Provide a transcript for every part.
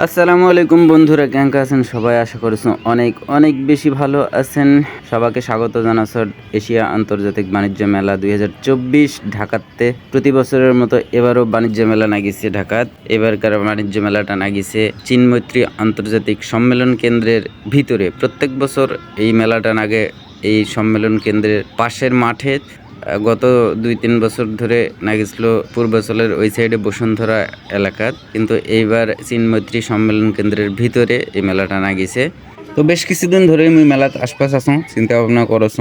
আসসালামু আলাইকুম বন্ধুরা কেঙ্কা আছেন? সবাই আশা করেছেন অনেক অনেক বেশি ভালো আছেন। সবাইকে স্বাগত জানাচ্ছ এশিয়া আন্তর্জাতিক বাণিজ্য মেলা দুই হাজার চব্বিশ ঢাকাতে। প্রতি বছরের মতো এবারও বাণিজ্য মেলা না নাগিছে ঢাকাত। এবারকার বাণিজ্য মেলাটা না নাগিছে চীনমৈত্রী আন্তর্জাতিক সম্মেলন কেন্দ্রের ভিতরে। প্রত্যেক বছর এই মেলাটা নাগে এই সম্মেলন কেন্দ্রের পাশের মাঠে। গত দুই তিন বছর ধরে নাগিছিল পূর্বাচলের ওই সাইডে বসুন্ধরা এলাকাত কিন্তু এইবার চীন মৈত্রী সম্মেলন কেন্দ্রের ভিতরে এই মেলাটা নাগিছে। তো বেশ কিছুদিন ধরে আমি মেলাত আশপাশ আছো চিন্তা ভাবনা করছ,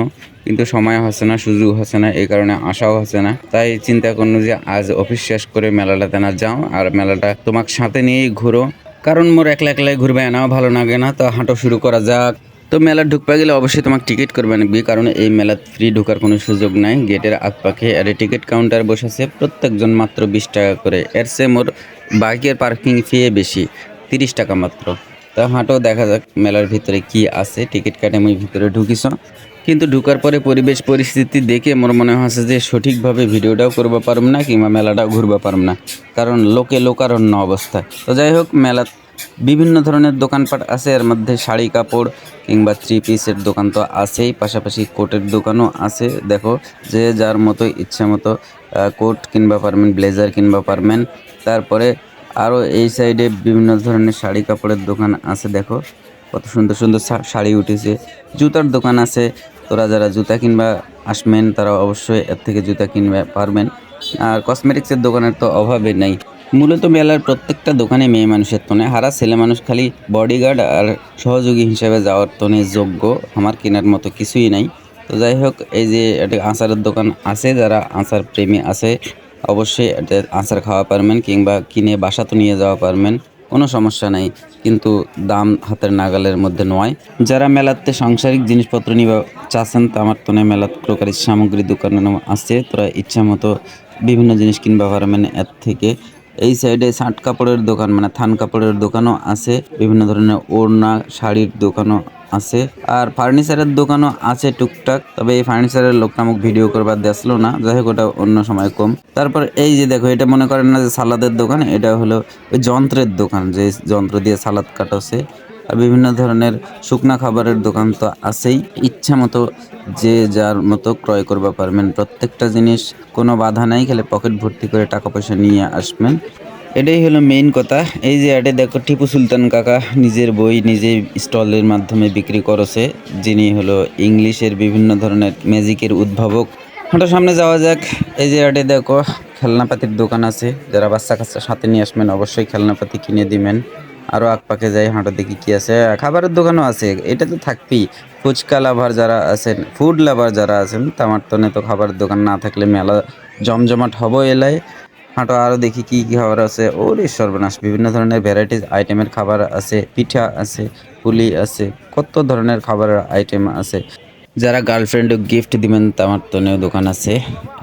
কিন্তু সময় হচ্ছে না, সুযোগ হচ্ছে না, এই কারণে আশাও হচ্ছে না। তাই চিন্তা করল যে আজ অফিস শেষ করে মেলাটাতে না যাও, আর মেলাটা তোমাকে সাথে নিয়েই ঘুরো। কারণ মোর একলা একলাই ঘুরবে এনাও ভালো লাগে না, তো হাঁটো শুরু করা যাক। তো মেলা ঢুকপা গেলে অবশ্যই তোমাকে টিকিট করবে নিবি কারণ এই মেলাত ফ্রি ঢোকার কোনো সুযোগ নাই। গেটের আশপাশে আর টিকিট কাউন্টার বসেছে প্রত্যেকজন মাত্র বিশ টাকা করে। এর সে মোর বাইকের পার্কিং ফি বেশি, তিরিশ টাকা মাত্র। তা হাঁটো, দেখা যাক মেলার ভিতরে কি আছে। টিকিট কাটে আমি ভিতরে ঢুকিস কিন্তু ঢুকার পরে পরিবেশ, পরিস্থিতি দেখে মোর মনে হচ্ছে যে সঠিকভাবে ভিডিওটাও করতে পারব না কিংবা মেলাটাও ঘুরবা পারব না, কারণ লোকে লোকারণ্য অবস্থা। তো যাই হোক, মেলা বিভিন্ন ধরনের দোকানপাট আছে, এর মধ্যে শাড়ি, কাপড় কিংবা থ্রি পিসের দোকান তো আছেই, পাশাপাশি কোটের দোকানও আছে। দেখো, যে যার মতো ইচ্ছা মতো কোট কিনবা পারবেন ব্লেজার কিনবা পারবেন তারপরে আরও এই সাইডে বিভিন্ন ধরনের শাড়ি, কাপড়ের দোকান আছে, দেখো। কত সুন্দর সুন্দর শাড়ি উঠেছে। জুতার দোকান আছে। তোরা যারা জুতা কিনবা আসবেন, তারা অবশ্যই এর থেকে জুতা কিনবে পারবেন। আর কসমেটিক্সের দোকানের তো অভাবে নাই। মূলত মেলার প্রত্যেকটা দোকানে মেয়ে মানুষের তনে। হারা ছেলে মানুষ খালি বডিগার্ড আর সহযোগী হিসেবে যাওয়ার তনে যোগ্য। আমার কেনার মতো কিছুই নাই। তো যাই হোক, এই যে একটা আচারের দোকান আছে, যারা আচার প্রেমী আছে, অবশ্যই আচার খাওয়া পারবেন কিংবা কিনে বাসা তো নিয়ে যাওয়া পারবেন, কোনো সমস্যা নাই। কিন্তু দাম হাতের নাগালের মধ্যে নয়। যারা মেলাতে সাংসারিক জিনিসপত্র নিবা চাচ্ছেন, তো আমার তনে মেলাত ক্রোকারি সামগ্রী দোকান আছে। তোরা ইচ্ছা মতো বিভিন্ন জিনিস কিনবা পারবেন। এর থেকে এই সাইডে শার্ট কাপড়ের দোকান মানে থান কাপড়ের দোকানও আছে, বিভিন্ন ধরনের ওড়না, শাড়ির দোকানও আছে, আর ফার্নিচারের দোকানও আছে টুকটাক, তবে এই ফার্নিচারের লোক নামক ভিডিও করবার দেখল না, যাই হোক ওটা অন্য সময় কম। তারপর এই যে দেখো, এটা মনে করেন না যে সালাদের দোকান, এটা হলো ওই যন্ত্রের দোকান, যে যন্ত্র দিয়ে সালাদ আর বিভিন্ন ধরনের শুকনা খাবারের দোকান তো আছেই। ইচ্ছা মতো যে যার মতো ক্রয় করবা পারবেন। প্রত্যেকটা জিনিস কোনো বাধা নাই, খেলে পকেট ভর্তি করে টাকা পয়সা নিয়ে আসবেন। এটাই হলো মেইন কথা। এই যে এটা দেখো, টিপু সুলতান কাকা নিজের বই নিজে স্টলের মাধ্যমে বিক্রি করেছে। যিনি হলো ইংলিশের বিভিন্ন ধরনের ম্যাজিকের উদ্ভাবক। হাঁটো সামনে যাওয়া যাক। এই যে এটা দেখো, খেলনাপাতির দোকান আছে। যারা বাচ্চা কাচ্চা সাথে নিয়ে আসবেন, অবশ্যই খেলনাপাতি কিনে দিবেন। আরও আকপাকে যাই হাঁটা দেখি কি আছে? খাবারের দোকানও আছে, এটা তো থাকবেই। ফুচকা লাভার যারা আছেন ফুড লাভার যারা আছেন, তামার তনে তো খাবারের দোকান, না থাকলে মেলা জমজমাট হব এলায়। হাঁটো আরও দেখি কি, কী খাবার আছে। ওরে সর্বনাশ, বিভিন্ন ধরনের ভ্যারাইটিস আইটেমের খাবার আছে, পিঠা আছে, পুলি আছে, কত ধরনের খাবারের আইটেম আছে। যারা গার্লফ্রেন্ডে গিফট দিবেন, তামার তনেও দোকান আছে।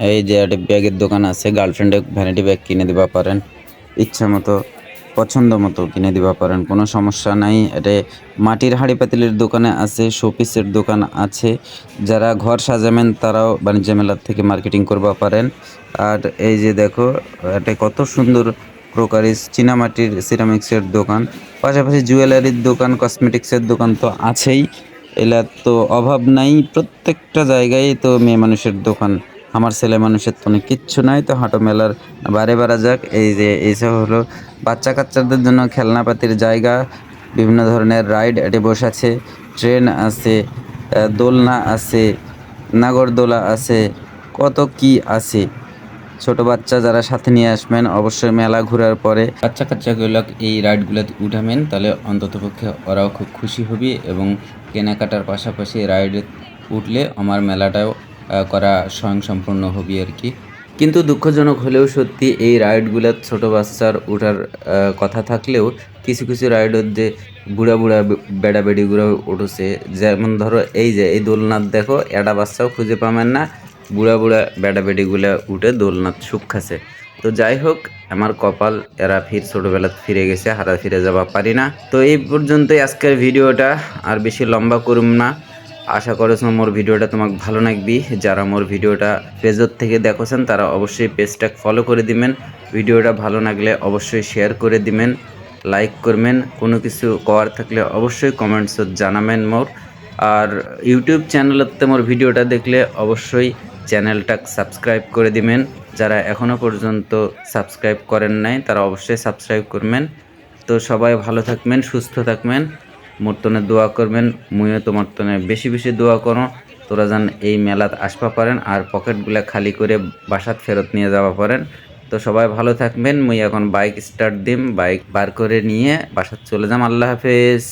এই যে একটা ব্যাগের দোকান আছে গার্লফ্রেন্ডে ভ্যানিটি ব্যাগ কিনে দিবা পারেন। ইচ্ছা মতো পছন্দ মতো কিনে দিবা পারেন, কোনো সমস্যা নাই। এটা মাটির হাঁড়ি পাতিলের দোকানে আছে, শোপিসের দোকান আছে। যারা ঘর সাজাবেন তারাও বাণিজ্য মেলার থেকে মার্কেটিং করবা পারেন। আর এই যে দেখো, এটা কত সুন্দর ক্রোকারিস চীনামাটির সিরামিক্সের দোকান। পাশাপাশি জুয়েলারির দোকান, কসমেটিক্সের দোকান তো আছেই। এলার তো অভাব নাই, প্রত্যেকটা জায়গায় তো মেয়ে মানুষের দোকান আমার ছেলে মানুষের তো অনেক কিচ্ছু নাই, তো হাঁটো মেলার বারে বারা যাক। এই যে এইসব হলো বাচ্চা কাচ্চাদের জন্য খেলনাপাতির জায়গা, বিভিন্ন ধরনের রাইড, এটে বসাছে ট্রেন আছে দোলনা আছে, নাগরদোলা আছে, কত কি আছে। ছোট বাচ্চা যারা সাথে নিয়ে আসবেন, অবশ্যই মেলা ঘোরার পরে বাচ্চা কাচ্চাগুলো এই রাইডগুলোতে উঠাবেন, তাহলে অন্ততপক্ষে ওরাও খুব খুশি হবে এবং কেনাকাটার পাশাপাশি রাইডে উঠলে আমার মেলাটাও করা স্বয়ংসম্পূর্ণ হবি আর কি। কিন্তু দুঃখজনক হলেও সত্যি এই রাইডগুলো ছোট বাচ্চার ওঠার কথা থাকলেও কিছু কিছু রাইডের যে বুড়া বুড়া বেড়া বেড়িগুলো উঠেছে, যেমন ধরো এই যে, এই দোলনাথ দেখো এটা বাচ্চাও খুঁজে পাবেন না, বুড়া বুড়া বেড়া বেড়িগুলা উঠে দোলনাথ সুখ খাছে তো যাই হোক, আমার কপাল এরা ফির ছোটবেলা ফিরে গেছে, হারা ফিরে যাবা পারি না। তো এই পর্যন্তই আজকের ভিডিওটা, আর বেশি লম্বা করুম না। আশা করেছ মোর ভিডিওটা তোমাকে ভালো লাগবি। যারা মোর ভিডিওটা পেজর থেকে দেখছেন, তারা অবশ্যই পেজটা ফলো করে দিবেন। ভিডিওটা ভালো লাগলে অবশ্যই শেয়ার করে দিবেন লাইক করবেন। কোনো কিছু করার থাকলে অবশ্যই কমেন্টসত জানাবেন মোর। আর ইউটিউব চ্যানেলতে মোর ভিডিওটা দেখলে অবশ্যই চ্যানেলটা সাবস্ক্রাইব করে দিবেন। যারা এখনও পর্যন্ত সাবস্ক্রাইব করেন নাই, তারা অবশ্যই সাবস্ক্রাইব করবেন। তো সবাই ভালো থাকবেন, সুস্থ থাকবেন। মর্তনে দোয়া করবেন, মুইও তো মর্তনে বেশি বেশি দোয়া করো। তোরা যেন এই মেলাত আসবা পারেন আর পকেটগুলা খালি করে বাসাত ফেরত নিয়ে যাওয়া পারেন। তো সবাই ভালো থাকবেন, মুই এখন বাইক স্টার্ট দিম, বাইক বার করে নিয়ে বাসাত চলে যাম। আল্লাহ হাফেজ।